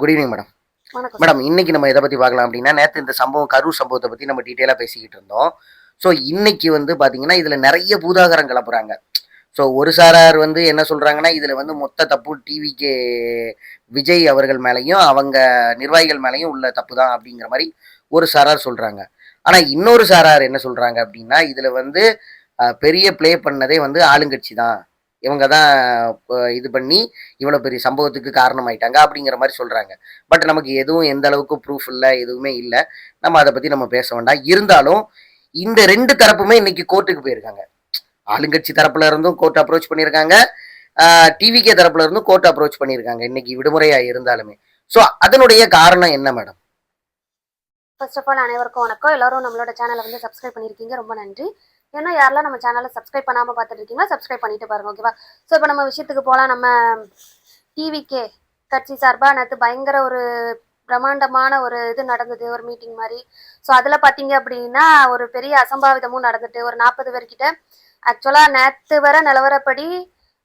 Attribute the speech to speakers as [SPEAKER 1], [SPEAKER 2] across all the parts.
[SPEAKER 1] Good evening madam madam இன்னைக்கு நம்ம எதை பத்தி பார்க்கலாம் அப்படின்னா நேற்று இந்த சம்பவம் கரூர் சம்பவத்தை பத்தி நம்ம டீட்டெயிலாக பேசிக்கிட்டு இருந்தோம். ஸோ இன்னைக்கு வந்து பாத்தீங்கன்னா இதுல நிறைய பூதாகரம் கிளப்புறாங்க. ஸோ ஒரு சாரார் வந்து என்ன சொல்றாங்கன்னா இதுல வந்து மொத்த தப்பு டிவிக்கு விஜய் அவர்கள் மேலேயும் அவங்க நிர்வாகிகள் மேலேயும் உள்ள தப்பு தான் அப்படிங்கிற மாதிரி ஒரு சாரார் சொல்றாங்க. ஆனா இன்னொரு சாரார் என்ன சொல்றாங்க அப்படின்னா இதுல வந்து பெரிய ப்ளே பண்ணதே வந்து ஆளுங்கட்சி தான் இவங்க தான் இது பண்ணி இவ்வளோ பெரிய சம்பவத்துக்கு காரணமாயிட்டாங்க அப்படிங்கிற மாதிரி சொல்கிறாங்க பட் நமக்கு எதுவும் எந்த அளவுக்கு ப்ரூஃப் இல்லை எதுவுமே இல்லை. நம்ம அதை பற்றி நம்ம பேச வேண்டாம். இருந்தாலும் இந்த ரெண்டு தரப்புமே இன்னைக்கு கோர்ட்டுக்கு போயிருக்காங்க. ஆளுங்கட்சி தரப்புல இருந்தும் கோர்ட் அப்ரோச் பண்ணியிருக்காங்க. டிவிகே தரப்புல இருந்தும் கோர்ட் அப்ரோச் பண்ணியிருக்காங்க. இன்னைக்கு விடுமுறையா இருந்தாலுமே. ஸோ அதனுடைய காரணம் என்ன மேடம்
[SPEAKER 2] ஃபர்ஸ்ட் ஆஃப் ஆல் அனைவருக்கும் வணக்கம். எல்லாரும் நம்மளோட சேனலை வந்து சப்ஸ்கிரைப் பண்ணியிருக்கீங்க. ரொம்ப நன்றி. ஏன்னா யாரெல்லாம் நம்ம சேனலை சப்ஸ்கிரைப் பண்ணாமல் பார்த்துட்டு இருக்கீங்களோ சப்ஸ்கிரைப் பண்ணிட்டு பாருங்க ஓகேவா ஸோ இப்போ நம்ம விஷயத்துக்கு போகலாம் நம்ம டிவிகே கட்சி சார்பாக நேற்று பயங்கர ஒரு பிரம்மாண்டமான ஒரு இது நடந்தது ஒரு மீட்டிங் மாதிரி. ஸோ அதில் பார்த்தீங்க அப்படின்னா ஒரு பெரிய அசம்பாவிதமும் நடந்துட்டு ஒரு நாற்பது பேர்கிட்ட ஆக்சுவலாக நேற்று வர நிலவரப்படி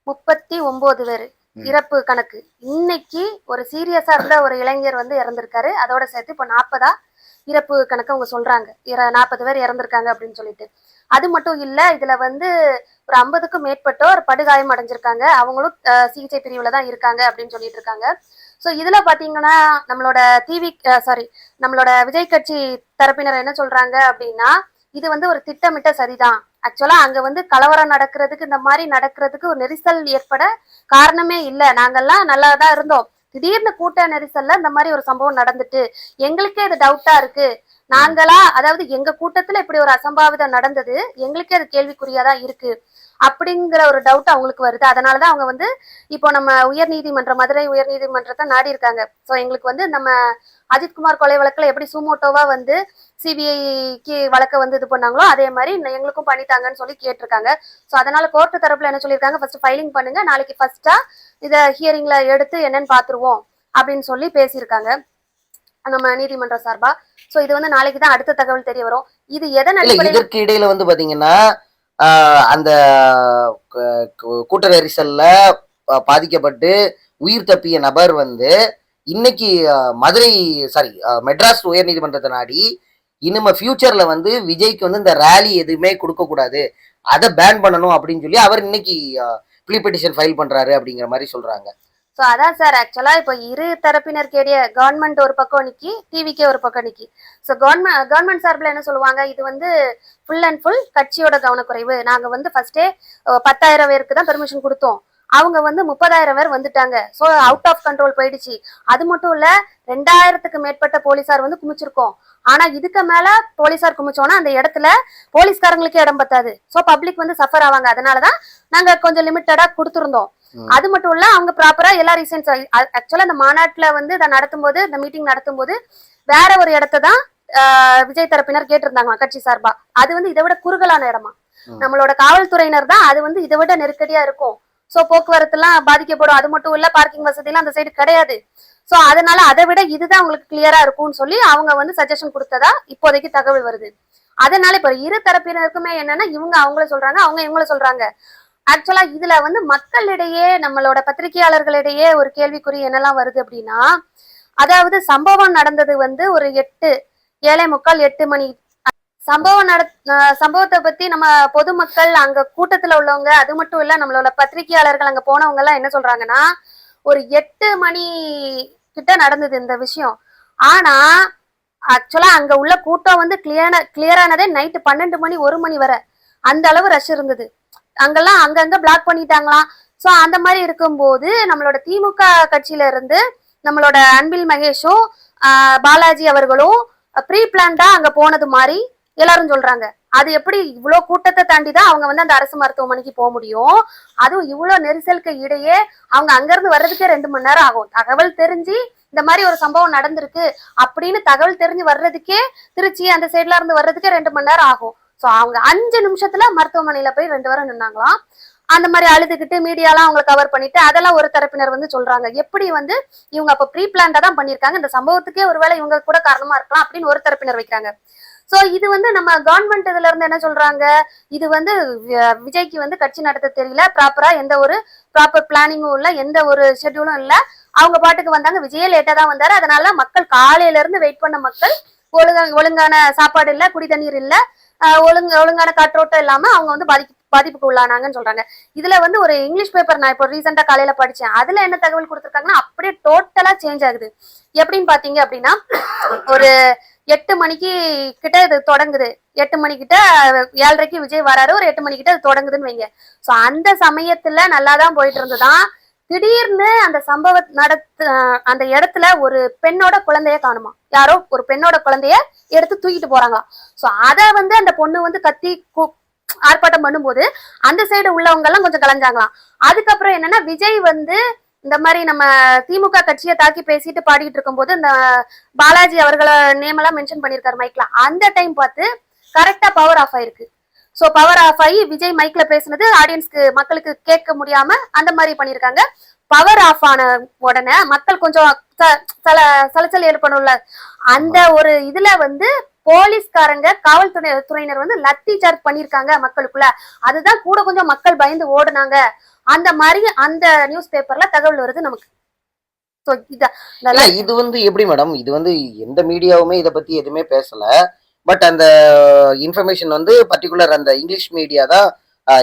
[SPEAKER 2] முப்பத்தி ஒம்பது பேர். இறப்பு கணக்கு. இன்னைக்கு ஒரு சீரியஸா இருந்த ஒரு இளைஞர் வந்து இறந்திருக்காரு. அதோட சேர்த்து இப்போ நாற்பதா இறப்பு கணக்கு அவங்க சொல்றாங்க. நாற்பது பேர் இறந்திருக்காங்க அப்படின்னு சொல்லிட்டு. அது மட்டும் இல்ல இதுல வந்து ஒரு ஐம்பதுக்கும் மேற்பட்டோர் படுகாயம் அடைஞ்சிருக்காங்க. அவங்களும் சிகிச்சை பிரிவுல தான் இருக்காங்க அப்படின்னு சொல்லிட்டு இருக்காங்க. ஸோ இதுல பாத்தீங்கன்னா நம்மளோட டிவி சாரி நம்மளோட விஜய் கட்சி தரப்பினர் என்ன சொல்றாங்க அப்படின்னா இது வந்து ஒரு திட்டமிட்ட சரிதான். ஆக்சுவலா அங்க வந்து கலவரம் நடக்கிறதுக்கு இந்த மாதிரி நடக்கிறதுக்கு ஒரு நெரிசல் ஏற்பட காரணமே இல்லை. நாங்கெல்லாம் நல்லா தான் இருந்தோம். திடீர்னு கூட்ட நெரிசல்ல இந்த மாதிரி ஒரு சம்பவம் நடந்துட்டு எங்களுக்கே இது டவுட்டா இருக்கு. நாங்களா அதாவது எங்க கூட்டத்துல இப்படி ஒரு அசம்பாவிதம் நடந்தது எங்களுக்கே அது கேள்விக்குறியா தான் இருக்கு அப்படிங்கிற ஒரு டவுட் அவங்களுக்கு வருது. அதனாலதான் அவங்க வந்து இப்போ நம்ம உயர்நீதிமன்றம் மதுரை உயர்நீதிமன்றத்தை நாடி இருக்காங்க ஸோ எங்களுக்கு வந்து நம்ம அஜித்குமார் கொலை வழக்குல எப்படி சுமோட்டோவா வந்து சிபிஐக்கு வழக்க வந்து இது பண்ணாங்களோ அதே மாதிரி எங்களுக்கும் பண்ணித்தாங்கன்னு சொல்லி கேட்டிருக்காங்க. ஸோ அதனால கோர்ட்டு தரப்புல என்ன சொல்லியிருக்காங்க ஃபர்ஸ்ட் ஃபைலிங் பண்ணுங்க நாளைக்கு ஃபர்ஸ்டா இதை ஹியரிங்ல எடுத்து என்னன்னு பாத்துருவோம் அப்படின்னு சொல்லி பேசியிருக்காங்க. நம்ம நீதிமன்ற சார்பா? ஸோ இது வந்து நாளைக்கு தான் அடுத்த தகவல் தெரிய வரும். இது எதன்
[SPEAKER 1] இல்ல
[SPEAKER 2] அடிப்படையில்
[SPEAKER 1] இதற்கு இடையில வந்து பாத்தீங்கன்னா அந்த கூட்ட நெரிசல்ல பாதிக்கப்பட்டு உயிர் தப்பிய நபர் வந்து இன்னைக்கு மதுரை சாரி மெட்ராஸ் உயர்நீதிமன்றத்தை நாடி இனிமே ஃபியூச்சர்ல வந்து விஜய்க்கு வந்து இந்த ரேலி எதுவுமே கொடுக்க கூடாது. அதை பேன் பண்ணணும் அப்படின்னு சொல்லி அவர் இன்னைக்கு ப்ளீ பெட்டிஷன் ஃபைல் பண்றாரு அப்படிங்கிற மாதிரி சொல்றாங்க.
[SPEAKER 2] ஸோ அதான் சார் ஆக்சுவலாக இப்போ இரு தரப்பினருக்கேடிய கவர்மெண்ட் ஒரு பக்கம் நிற்கி டிவிக்கே ஒரு பக்கம் நிற்கி ஸோ கவர்மெண்ட் கவர்மெண்ட் சார்பில் என்ன சொல்லுவாங்க? இது வந்து ஃபுல் அண்ட் ஃபுல் கட்சியோட கவனக்குறைவு. நாங்கள் வந்து ஃபர்ஸ்டே பத்தாயிரம் பேருக்கு தான் பெர்மிஷன் கொடுத்தோம். அவங்க வந்து முப்பதாயிரம் பேர் வந்துட்டாங்க. ஸோ அவுட் ஆஃப் கண்ட்ரோல் போயிடுச்சு. அது மட்டும் இல்ல ரெண்டாயிரத்துக்கு மேற்பட்ட போலீஸார் வந்து குமிச்சிருக்கோம். ஆனா இதுக்கு மேல போலீஸார் குமிச்சோன்னா அந்த இடத்துல போலீஸ்காரங்களுக்கே இடம் பத்தாது. ஸோ பப்ளிக் வந்து சஃபர் ஆவாங்க. அதனாலதான் நாங்க கொஞ்சம் லிமிட்டடா கொடுத்துருந்தோம். அது மட்டும் இல்ல அவங்க ப்ராப்பரா எல்லா ரீசன்ஸ் ஆக்சுவலா இந்த மாநாட்டுல வந்து இதை நடத்தும் போது இந்த மீட்டிங் நடத்தும் போது வேற ஒரு இடத்த தான் விஜய் தரப்பினர் கேட்டிருந்தாங்க கட்சி சார்பா. அது வந்து இதை விட குறுகலான இடமா. நம்மளோட காவல்துறையினர் தான் அது வந்து இதை விட நெருக்கடியா இருக்கும். சோ போக்குவரத்து எல்லாம் பாதிக்கப்படும். அது மட்டும் இல்ல பார்க்கிங் வசதி எல்லாம் அந்த சைடு கிடையாது. சோ அதனால அதை விட இதுதான் உங்களுக்கு கிளியரா இருக்கும்னு சொல்லி அவங்க வந்து சஜஷன் கொடுத்ததா இப்போதைக்கு தகவல் வருது. அதனால இப்ப இரு தரப்பினருக்குமே என்னன்னா இவங்க அவங்கள சொல்றாங்க அவங்க இவங்கள சொல்றாங்க. ஆக்சுவலா இதுல வந்து மக்களிடையே நம்மளோட பத்திரிகையாளர்களிடையே ஒரு கேள்விக்குறி என்னெல்லாம் வருது அப்படின்னா அதாவது சம்பவம் நடந்தது வந்து ஒரு எட்டு ஏழை முக்கால் எட்டு மணி. சம்பவம் நட சம்பவத்தை பத்தி நம்ம பொதுமக்கள் அங்க கூட்டத்துல உள்ளவங்க அது மட்டும் இல்ல நம்மளோட பத்திரிகையாளர்கள் அங்க போனவங்க எல்லாம் என்ன சொல்றாங்கன்னா ஒரு எட்டு மணி கிட்ட நடந்தது இந்த விஷயம். ஆனா ஆக்சுவலா அங்க உள்ள கூட்டம் வந்து கிளியர் கிளியரானதே நைட்டு பன்னெண்டு மணி ஒரு மணி வரை. அந்த அளவு ரஷ் இருந்தது. அங்கெல்லாம் அங்கங்க பிளாக் பண்ணிட்டாங்களாம் சோ அந்த மாதிரி இருக்கும்போது நம்மளோட திமுக கட்சியில இருந்து நம்மளோட அன்பில் மகேஷும் பாலாஜி அவர்களும் ப்ரீ பிளான்டா அங்க போனது மாதிரி எல்லாரும் சொல்றாங்க. அது எப்படி இவ்வளோ கூட்டத்தை தாண்டி தான் அவங்க வந்து அந்த அரசு மருத்துவமனைக்கு போக முடியும்? அதுவும் இவ்வளோ நெரிசலுக்கு இடையே அவங்க அங்கிருந்து வர்றதுக்கே ரெண்டு மணி நேரம் ஆகும். தகவல் தெரிஞ்சு இந்த மாதிரி ஒரு சம்பவம் நடந்திருக்கு அப்படின்னு தகவல் தெரிஞ்சு வர்றதுக்கே திருச்சி அந்த சைட்ல இருந்து வர்றதுக்கே ரெண்டு மணி நேரம் ஆகும். ஸோ அவங்க அஞ்சு நிமிஷத்துல மருத்துவமனையில போய் ரெண்டு வாரம் நின்னாங்களாம். அந்த மாதிரி அழுதுகிட்டு மீடியாலாம் அவங்களை கவர் பண்ணிட்டு அதெல்லாம் ஒரு தரப்பினர் வந்து சொல்றாங்க. எப்படி வந்து இவங்க அப்ப ப்ரீ பிளான்டா தான் பண்ணியிருக்காங்க? இந்த சம்பவத்துக்கே ஒருவேளை இவங்க கூட காரணமா இருக்கலாம் அப்படின்னு ஒரு தரப்பினர் வைக்கிறாங்க. சோ இது வந்து நம்ம கவர்மெண்ட் இதுல இருந்து என்ன சொல்றாங்க? இது வந்து விஜய்க்கு வந்து கட்சி நடத்த தெரியல. ப்ராப்பரா எந்த ஒரு ப்ராப்பர் பிளானிங்கும் இல்ல எந்த ஒரு ஷெட்யூலும் இல்ல. அவங்க பாட்டுக்கு வந்தாங்க. விஜயே லேட்டா தான் வந்தாரு. அதனால மக்கள் காலையில இருந்து வெயிட் பண்ண மக்கள் ஒழுங்கா ஒழுங்கான சாப்பாடு இல்ல குடி தண்ணீர் இல்ல. ஒழுங்கு ஒழுங்கான காற்றோட்டம் இல்லாம அவங்க வந்து பாதிக்கு பாதிப்புக்கு உள்ளானாங்கன்னு சொல்றாங்க. இதுல வந்து ஒரு இங்கிலீஷ் பேப்பர் நான் இப்போ ரீசெண்டா காலையில படிச்சேன். அதுல என்ன தகவல் கொடுத்துருக்காங்கன்னா அப்படியே டோட்டலா சேஞ்ச் ஆகுது. எப்படின்னு பாத்தீங்க அப்படின்னா ஒரு எட்டு மணிக்கு கிட்ட இது தொடங்குது. எட்டு மணிக்கிட்ட ஏழரைக்கு விஜய் வராரு. ஒரு எட்டு மணிக்கிட்ட அது தொடங்குதுன்னு வைங்க. சோ அந்த சமயத்துல நல்லா தான் போயிட்டு இருந்துதான் திடீர்னு அந்த சம்பவ நடத்து அந்த இடத்துல ஒரு பெண்ணோட குழந்தைய காணுமா? யாரோ ஒரு பெண்ணோட குழந்தைய எடுத்து தூக்கிட்டு போறாங்களாம் சோ அத வந்து அந்த பொண்ணு வந்து கத்தி கூ- ஆர்ப்பாட்டம் பண்ணும்போது அந்த சைடு உள்ளவங்க எல்லாம் கொஞ்சம் கலைஞ்சாங்களாம். அதுக்கப்புறம் என்னன்னா விஜய் வந்து இந்த மாதிரி நம்ம திமுக கட்சியை தாக்கி பேசிட்டு பாடிட்டு இருக்கும்போது இந்த பாலாஜி அவர்களை நேம் எல்லாம் மென்ஷன் பண்ணிருக்காரு மைக்ல அந்த டைம் பார்த்து கரெக்டா பவர் ஆஃப் ஆயிருக்கு. சோ பவர் ஆஃப் ஆகி விஜய் மைக்ல பேசுனது ஆடியன்ஸ்க்கு மக்களுக்கு கேட்க முடியாம அந்த மாதிரி பண்ணிருக்காங்க பவர் ஆஃப் ஆன உடனே மக்கள் கொஞ்சம் சல சலச்சல் ஏற்படும்ல அந்த ஒரு இதுல வந்து போலீஸ்காரங்க காவல்துறை துறையினர் வந்து லத்தி சார்ஜ் பண்ணிருக்காங்க மக்களுக்குள்ள. அதுதான் கூட கொஞ்சம் மக்கள் பயந்து ஓடுனாங்க. அந்த மாதிரி அந்த நியூஸ் பேப்பர்ல தகவல் வருது நமக்கு. இது
[SPEAKER 1] வந்து எப்படி மேடம் இது வந்து எந்த மீடியாவுமே இத பத்தி எதுவுமே பேசல. பட் அந்த இன்ஃபர்மேஷன் வந்து பர்டிகுலர் அந்த இங்கிலீஷ் மீடியா தான்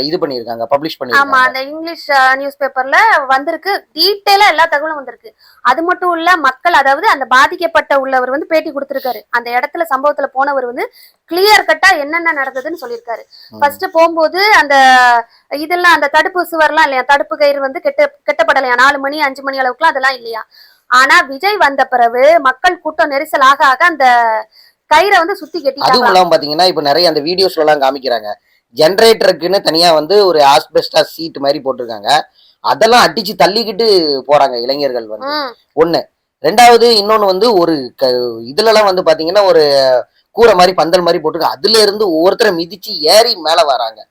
[SPEAKER 1] இது பண்ணிருக்காங்க பப்ளிஷ்
[SPEAKER 2] ஆமா
[SPEAKER 1] பண்ணிருக்காங்க
[SPEAKER 2] அந்த இங்கிலீஷ் நியூஸ் பேப்பர்ல வந்திருக்கு. டீட்டெயிலா எல்லா தகவலும் வந்திருக்கு. அது மட்டும் இல்ல மக்கள் அதாவது அந்த பாதிக்கப்பட்ட உள்ளவர் வந்து பேட்டி கொடுத்திருக்காரு. அந்த இடத்துல சம்பவத்துல போனவர் வந்து கிளியர் கட்டா என்னென்ன நடந்ததுன்னு சொல்லியிருக்காரு. ஃபர்ஸ்ட் போகும்போது அந்த இதெல்லாம் அந்த தடுப்பு சுவர்லாம் இல்லையா? தடுப்பு கயிறு வந்து கெட்ட கெட்டப்படலையா? நாலு மணி அஞ்சு மணி அளவுக்குலாம் அதெல்லாம் இல்லையா? ஆனா விஜய் வந்த பிறகு மக்கள் கூட்டம் நெரிசல் ஆக ஆக அந்த கயிறை வந்து சுத்தி
[SPEAKER 1] அதுவும்
[SPEAKER 2] கட்டிட்டாங்க
[SPEAKER 1] இல்லாம பாத்தீங்கன்னா இப்ப நிறைய அந்த வீடியோஸ்ல எல்லாம் காமிக்கிறாங்க. ஜென்ரேட்டருக்குன்னு தனியா வந்து ஒரு ஆஸ்பெஸ்டா சீட் மாதிரி போட்டிருக்காங்க. அதெல்லாம் அடிச்சு தள்ளிக்கிட்டு போறாங்க இளைஞர்கள் வந்து. ஒண்ணு. ரெண்டாவது இன்னொன்னு வந்து ஒரு க- இதுல எல்லாம் வந்து பாத்தீங்கன்னா ஒரு கூரை மாதிரி பந்தல் மாதிரி போட்டுருக்கு அதுல இருந்து ஒவ்வொருத்தரை மிதிச்சு ஏறி மேல வராங்க.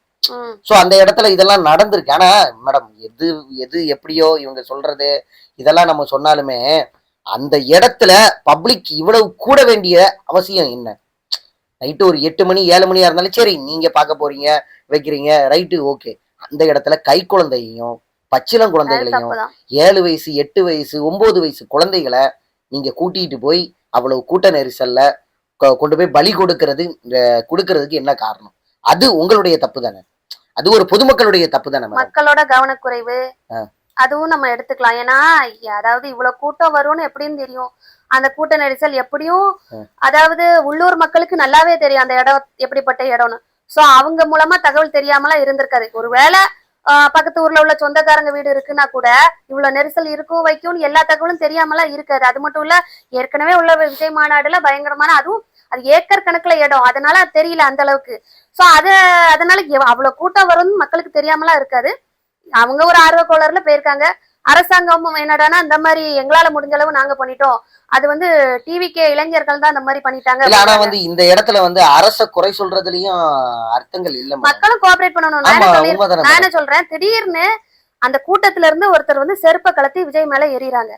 [SPEAKER 1] சோ அந்த இடத்துல இதெல்லாம் நடந்திருக்கு. ஆனா மேடம் எது எது எப்படியோ இவங்க சொல்றது இதெல்லாம் நம்ம சொன்னாலுமே அந்த இடத்துல பப்ளிக் இவ்வளவு கூட வேண்டிய அவசியம் என்ன? நைட்டு ஒரு எட்டு மணி ஏழு மணியா இருந்தாலும் சரி நீங்க பார்க்க போறீங்க வைக்கிறீங்க ரைட்டு ஓகே அந்த இடத்துல கை குழந்தையையும் பச்சிளம்
[SPEAKER 2] அது
[SPEAKER 1] குழந்தைகளையும் ஏழு வயசு எட்டு வயசு ஒன்பது வயசு குழந்தைகளை நீங்க கூட்டிட்டு போய் அவ்வளவு கூட்ட நெரிசல்ல கொண்டு போய் பலி கொடுக்கறது கொடுக்கறதுக்கு என்ன காரணம்? அது உங்களுடைய தப்பு தானே. அது ஒரு பொதுமக்களுடைய தப்பு தானே
[SPEAKER 2] மக்களோட கவனக்குறைவு. அதுவும் நம்ம எடுத்துக்கலாம். ஏன்னா அதாவது இவ்வளவு கூட்டம் வரும்னு எப்படின்னு தெரியும். அந்த கூட்ட நெரிசல் எப்படியும். அதாவது உள்ளூர் மக்களுக்கு நல்லாவே தெரியும் அந்த இடம் எப்படிப்பட்ட இடம்னு. சோ அவங்க மூலமா தகவல் தெரியாமலாம் இருந்திருக்காது. ஒருவேளை பக்கத்து ஊர்ல உள்ள சொந்தக்காரங்க வீடு இருக்குன்னா கூட இவ்வளவு நெரிசல் இருக்கும் வைக்கும்னு எல்லா தகவலும் தெரியாமலாம் இருக்காது. அது மட்டும் இல்ல ஏற்கனவே உள்ள விஜய் மாநாடுல பயங்கரமான அதுவும் அது ஏக்கர் கணக்குல இடம். அதனால அது தெரியல அந்த அளவுக்கு. சோ அத அதனால அவ்வளவு கூட்டம் வரும்னு மக்களுக்கு தெரியாமலாம் இருக்காது. அவங்க ஒரு ஆர்வ கோளர்ல போயிருக்காங்க. அரசாங்கமும் என்னடான்னா இந்த மாதிரி எங்களால முடிஞ்ச அளவு நாங்க பண்ணிட்டோம். அது வந்து டிவிக்கே இளைஞர்கள் தான் இந்த மாதிரி பண்ணிட்டாங்க
[SPEAKER 1] ஆனா. வந்து இந்த இடத்துல வந்து அரச குறை சொல்றதுலயும் அர்த்தங்கள் இல்ல
[SPEAKER 2] மக்களும் கோஆபரேட் பண்ணணும். நான் என்ன சொல்றேன்? திடீர்னு அந்த கூட்டத்துல இருந்து ஒருத்தர் வந்து செருப்ப கலத்தி விஜய் மேல எறிறாங்க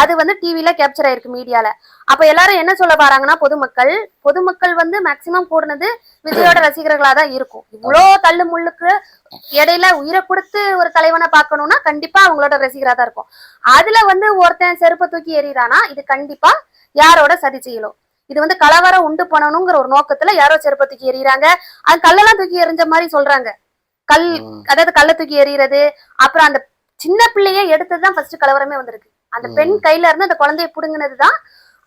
[SPEAKER 2] அது வந்து டிவில கேப்சர் ஆயிருக்கு மீடியால அப்ப எல்லாரும் என்ன சொல்ல வராங்கன்னா பொதுமக்கள் பொதுமக்கள் வந்து மேக்சிமம் கூடுனது விஜயோட ரசிகர்களா தான் இருக்கும். இவ்வளோ தள்ளு முள்ளுக்கு இடையில உயிரை கொடுத்து ஒரு தலைவனை பார்க்கணும்னா கண்டிப்பா அவங்களோட ரசிகரா தான் இருக்கும். அதுல வந்து ஒருத்தன் செருப்பை தூக்கி எறிறானா இது கண்டிப்பா யாரோட சதி செய்யலும்? இது வந்து கலவரம் உண்டு பண்ணணுங்கிற ஒரு நோக்கத்துல யாரோ செருப்பை தூக்கி எறிறாங்க அது கல்லெல்லாம் தூக்கி எறிஞ்ச மாதிரி சொல்றாங்க. கல். அதாவது கல்ல தூக்கி எறிகிறது அப்புறம் அந்த சின்ன பிள்ளைய எடுத்ததுதான் ஃபர்ஸ்ட் கலவரமே வந்திருக்கு. அந்த பெண் கையில இருந்து அந்த குழந்தைய புடுங்கினதுதான்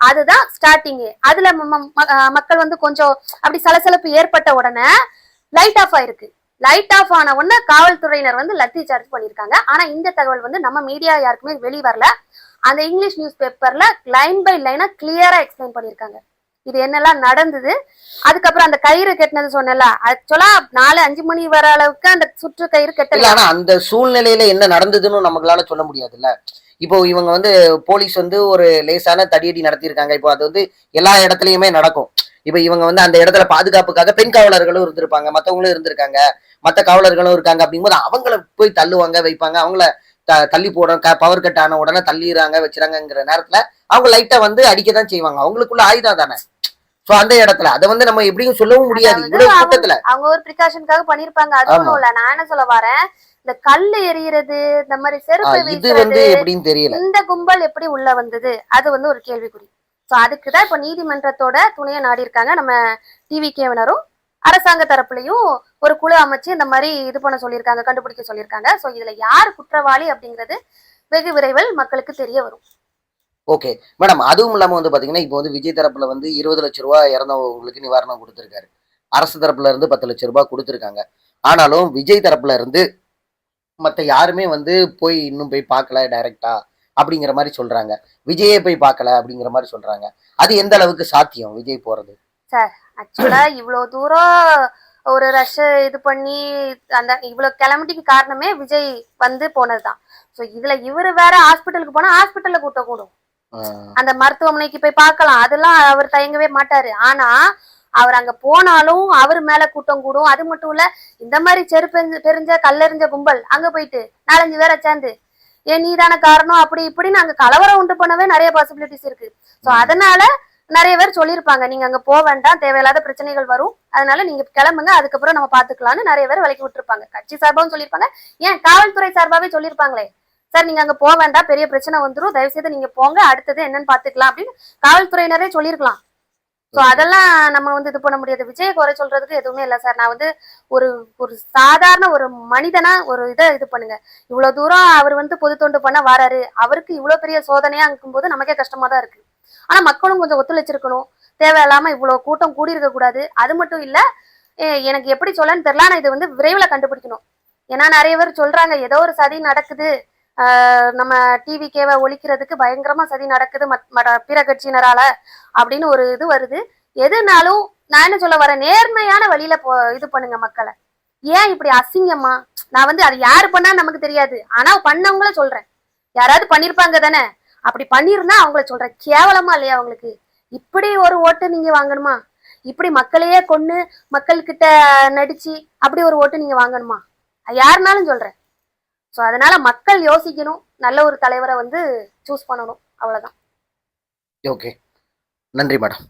[SPEAKER 2] அதுதான் ஸ்டார்டிங் அதுல மக்கள் வந்து கொஞ்சம் அப்படி சலசலப்பு ஏற்பட்ட உடனே லைட் ஆஃப் ஆயிருக்கு. லைட் ஆஃப் ஆன உடனே காவல்துறையினர் வந்து லத்தி சார்ஜ் பண்ணிருக்காங்க ஆனா இந்த தகவல் வந்து நம்ம மீடியா யாருக்குமே வெளி வரல அந்த இங்கிலீஷ் நியூஸ் பேப்பர்ல லைன் பை லைனா கிளியரா எக்ஸ்பிளைன் பண்ணிருக்காங்க இது என்னெல்லாம் நடந்தது? அதுக்கப்புறம் அந்த கயிறு கெட்டினது சொன்னல ஆக்சுவலா நாலு அஞ்சு மணி வர அளவுக்கு அந்த சுற்று கயிறு கெட்டல.
[SPEAKER 1] ஆனா அந்த சூழ்நிலையில என்ன நடந்ததுன்னு நம்மளால சொல்ல முடியாதுல்ல. இப்போ இவங்க வந்து போலீஸ் வந்து ஒரு லேசான தடியடி நடத்தியிருக்காங்க. இப்போ அது வந்து எல்லா இடத்துலயுமே நடக்கும். இப்போ இவங்க வந்து அந்த இடத்துல பாதுகாப்புக்காக பெண் காவலர்களும் இருந்திருப்பாங்க. மத்தவங்களும் இருந்திருக்காங்க. மத்த காவலர்களும் இருக்காங்க அப்படிங்கும்போது அவங்கள போய் தள்ளுவாங்க வைப்பாங்க. அவங்கள தள்ளி போட பவர் கட் ஆன உடனே தள்ளிடுறாங்க வச்சுறாங்கங்கிற நேரத்துல அவங்க லைட்டா வந்து அடிக்கதான் செய்வாங்க. அவங்களுக்குள்ள ஆயுதம் தானே. சோ அந்த இடத்துல அதை வந்து நம்ம எப்படியும் சொல்லவும் முடியாது. இவ்வளவு
[SPEAKER 2] அவங்க-
[SPEAKER 1] கூட்டத்துல.
[SPEAKER 2] அவங்க ஒரு ப்ரிகாஷனுக்காக பண்ணிருப்பாங்க அது. ஒண்ணும் இல்ல நான் என்ன சொல்ல வரேன்? இந்த கல்லு எறியறது இந்த மாதிரி செருப்பு
[SPEAKER 1] இது வந்து எப்படின்னு தெரியல.
[SPEAKER 2] இந்த கும்பல் எப்படி உள்ள வந்தது? அது வந்து ஒரு கேள்விக்குறி. சோ அதுக்கு தான் இப்போ நீதிமன்றத்தோட துணையை நாடி இருக்காங்க நம்ம டிவி கேவனரும் அரசாங்க தரப்புலையும் ஒரு குழு அமைச்சு இந்த மாதிரி இது பண்ண சொல்லியிருக்காங்க கண்டுபிடிக்க சொல்லியிருக்காங்க. ஸோ இதுல யார் குற்றவாளி அப்படிங்கிறது வெகு விரைவில் மக்களுக்கு தெரிய வரும்.
[SPEAKER 1] ஓகே மேடம் அதுவும் இல்லாமல் வந்து பார்த்தீங்கன்னா இப்போ வந்து விஜய் தரப்புல வந்து இருபது லட்ச ரூபா இறந்தவங்களுக்கு நிவாரணம் கொடுத்துருக்காரு. அரசு தரப்புல இருந்து பத்து லட்ச ரூபாய் கொடுத்துருக்காங்க. ஆனாலும் விஜய் தரப்புல இருந்து மற்ற யாருமே வந்து போய் இன்னும் போய் பார்க்கல டைரக்டா அப்படிங்கிற மாதிரி சொல்றாங்க. விஜயே போய் பார்க்கல அப்படிங்கிற மாதிரி சொல்றாங்க. அது எந்த அளவுக்கு சாத்தியம் விஜய் போறது?
[SPEAKER 2] ஆக்சுவலா இவ்வளவு தூரம் ஒரு ரஷ் இது பண்ணி அந்த இவ்வளவு கிளம்பிட்டிக்கு காரணமே விஜய் வந்து போனதுதான். சோ இதுல இவரு வேற ஹாஸ்பிட்டலுக்கு போனா ஹாஸ்பிட்டல்ல கூட்டம் கூடும். அந்த மருத்துவமனைக்கு போய் பார்க்கலாம். அதெல்லாம் அவர் தயங்கவே மாட்டாரு. ஆனா அவர் அங்க போனாலும் அவர் மேல கூட்டம் கூடும். அது மட்டும் இல்ல இந்த மாதிரி செருப்பு தெரிஞ்ச கல்லெறிஞ்ச கும்பல் அங்க போயிட்டு நாலஞ்சு பேரை சேர்ந்து ஏன் நீதான காரணம்? அப்படி இப்படின்னு அங்க கலவரம் உண்டு பண்ணவே நிறைய பாசிபிலிட்டிஸ் இருக்கு. சோ அதனால நிறைய பேர் சொல்லியிருப்பாங்க நீங்க அங்க போக வேண்டாம் தேவையில்லாத பிரச்சனைகள் வரும். அதனால நீங்க கிளம்புங்க அதுக்கப்புறம் நம்ம பாத்துக்கலாம்னு நிறைய பேர் விலக்கி விட்டுருப்பாங்க. கட்சி சார்பாவும் சொல்லியிருப்பாங்க. ஏன்? காவல்துறை சார்பாவே சொல்லியிருப்பாங்களே. சார் நீங்க அங்க போக வேண்டாம் பெரிய பிரச்சனை வந்துரும். தயவு செய்து நீங்க போங்க அடுத்தது என்னன்னு பாத்துக்கலாம் அப்படின்னு காவல்துறையினரே சொல்லியிருக்கலாம். சோ அதெல்லாம் நம்ம வந்து இது பண்ண முடியாது. விஜய் குறை சொல்றதுக்கு எதுவுமே இல்லை சார். நான் வந்து ஒரு ஒரு சாதாரண ஒரு மனிதனா ஒரு இதை இது பண்ணுங்க. இவ்வளவு தூரம் அவர் வந்து பொது தொண்டு பண்ண வராரு. அவருக்கு இவ்வளவு பெரிய சோதனையா இருக்கும்போது நமக்கே கஷ்டமா தான் இருக்கு. ஆனா மக்களும் கொஞ்சம் ஒத்துழைச்சிருக்கணும். தேவையில்லாம இவ்வளவு கூட்டம் கூடியிருக்க கூடாது. அது மட்டும் இல்ல எனக்கு எப்படி சொல்லன்னு தெரியல ஆனா இது வந்து விரைவில் கண்டுபிடிக்கணும். ஏன்னா நிறைய பேர் சொல்றாங்க ஏதோ ஒரு சதி நடக்குது. ஆஹ் நம்ம டிவி கேவை ஒழிக்கிறதுக்கு பயங்கரமா சதி நடக்குது மத்- பிற கட்சியினரால அப்படின்னு ஒரு இது வருது. எதுனாலும் நான் என்ன சொல்ல வரேன் நேர்மையான வழியில போ இது பண்ணுங்க மக்களை. ஏன் இப்படி அசிங்கமா? நான் வந்து அது யாரு பண்ணா நமக்கு தெரியாது. ஆனா பண்ணவங்கள சொல்றேன். யாராவது பண்ணிருப்பாங்க தானே? அப்படி பண்ணிருந்தா அவங்கள சொல்றேன் கேவலமா இல்லையா அவங்களுக்கு? இப்படி ஒரு ஓட்டு நீங்க வாங்கணுமா? இப்படி மக்களையே கொன்னு மக்கள்கிட்ட நடிச்சு அப்படி ஒரு ஓட்டு நீங்க வாங்கணுமா? யாருனாலும் சொல்றேன் ஸோ அதனால மக்கள் யோசிக்கணும். நல்ல ஒரு தலைவரை வந்து சூஸ் பண்ணணும். அவ்வளவுதான்.
[SPEAKER 1] ஓகே நன்றி மேடம்